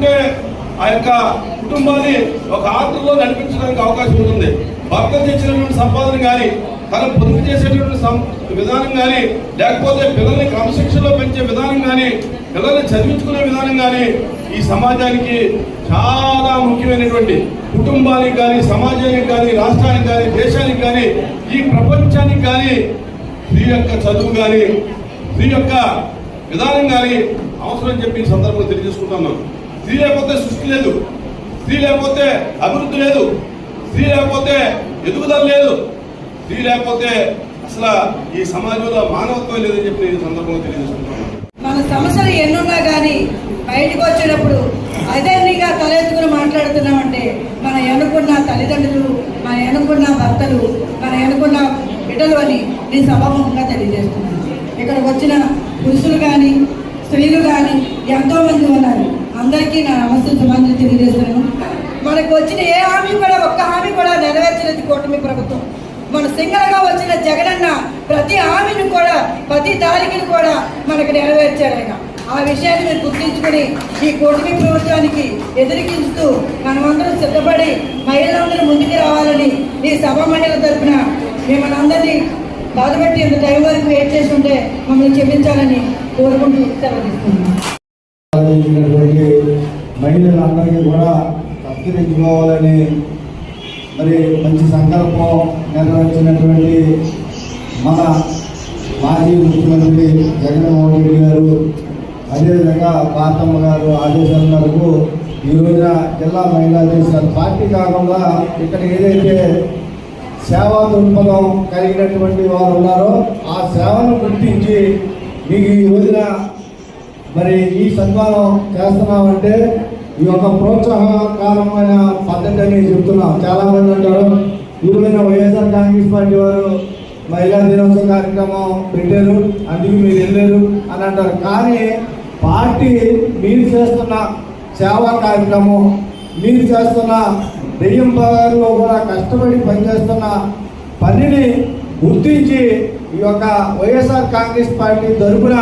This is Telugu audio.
ఉంటే ఆ యొక్క కుటుంబాన్ని ఒక ఆత్మలో నడిపించడానికి అవకాశం ఉంటుంది. భర్త తెచ్చినటువంటి సంపాదన కానీ తన పొదుపు చేసేటువంటి సం- విధానం కానీ లేకపోతే పిల్లల్ని క్రమశిక్షణలో పెంచే విధానం కానీ పిల్లల్ని చదివించుకునే విధానం కానీ ఈ సమాజానికి చాలా ముఖ్యమైనటువంటి కుటుంబానికి కానీ సమాజానికి కానీ రాష్ట్రానికి కానీ దేశానికి కానీ ఈ ప్రపంచానికి కానీ స్త్రీ యొక్క చదువు కానీ స్త్రీ యొక్క విధానం కానీ అవసరం చెప్పి ఈ సందర్భంలో తెలియజేసుకుంటున్నాను. స్త్రీ లేకపోతే సృష్టి లేదు. స్త్రీ లేకపోతే అభివృద్ధి లేదు. స్త్రీ లేకపోతే ఎదుగుదల లేదు. స్త్రీ లేకపోతే అసలు ఈ సమాజంలో మానవత్వం లేదని చెప్పి నేను ఈ సందర్భంగా తెలియజేస్తున్నాను. మన సమస్యలు ఎన్నున్నా కానీ బయటకు వచ్చేటప్పుడు అదేనిగా తలెత్తుకుని మాట్లాడుతున్నామంటే మన ఎన్నుకున్న తల్లిదండ్రులు మన ఎన్నుకున్న భర్తలు మన ఎన్నుకున్న బిడ్డలు అని నేను సభాముఖంగా తెలియజేస్తున్నాను. ఇక్కడికి వచ్చిన పురుషులు కానీ స్త్రీలు కానీ ఎంతో మంది ఉన్నారు. అందరికీ నా నమస్తే సుమాంజలి తెలియజేస్తున్నాను. మనకు వచ్చిన ఏ హామీ కూడా ఒక్క హామీ కూడా నెరవేర్చలేదు కూటమి ప్రభుత్వం. మన సింగల్గా వచ్చిన జగనన్న ప్రతి హామీని కూడా ప్రతి తారీఖుని కూడా మనకు నెరవేర్చారు ఆయన. ఆ విషయాన్ని మీరు గుర్తించుకుని ఈ కూటమి ప్రభుత్వానికి ఎదిరికించుతూ మనమందరం సిద్ధపడి మహిళలందరూ ముందుకు రావాలని ఈ సభ మహిళల తరఫున మిమ్మల్ని అందరినీ బాధపెట్టి ఇంత టైం వరకు వెయిట్ చేసి ఉంటే మమ్మల్ని క్షమించాలని కోరుకుంటూ సెలవుస్తున్నాను ఆలోచించినటువంటి మహిళలందరికీ కూడా సత్కరించుకోవాలని మరి మంచి సంకల్పం నెరవేర్చినటువంటి మన మాజీ ముఖ్యమంత్రి జగన్మోహన్ రెడ్డి గారు అదేవిధంగా పాతమ్మ గారు ఆదేశాల మేరకు ఈ రోజున జిల్లా మహిళా చేసిన పార్టీ కాకుండా ఇక్కడ ఏదైతే సేవా దృక్పథం కలిగినటువంటి వారు ఉన్నారో ఆ సేవను గుర్తించి మీకు ఈ రోజున మరి ఈ సన్మానం చేస్తున్నామంటే ఈ యొక్క ప్రోత్సాహకరమైన పద్ధతి అని చెప్తున్నాం. చాలామంది అంటారు ఈరోజున వైఎస్ఆర్ కాంగ్రెస్ పార్టీ వారు మహిళా దినోత్సవ కార్యక్రమం పెట్టారు అందుకు మీరు వెళ్ళారు అని అంటారు. కానీ పార్టీ మీరు చేస్తున్న సేవా కార్యక్రమం మీరు చేస్తున్న దెయ్యం బాగారులో కూడా కష్టపడి పనిచేస్తున్న పనిని గుర్తించి ఈ యొక్క వైఎస్ఆర్ కాంగ్రెస్ పార్టీ తరఫున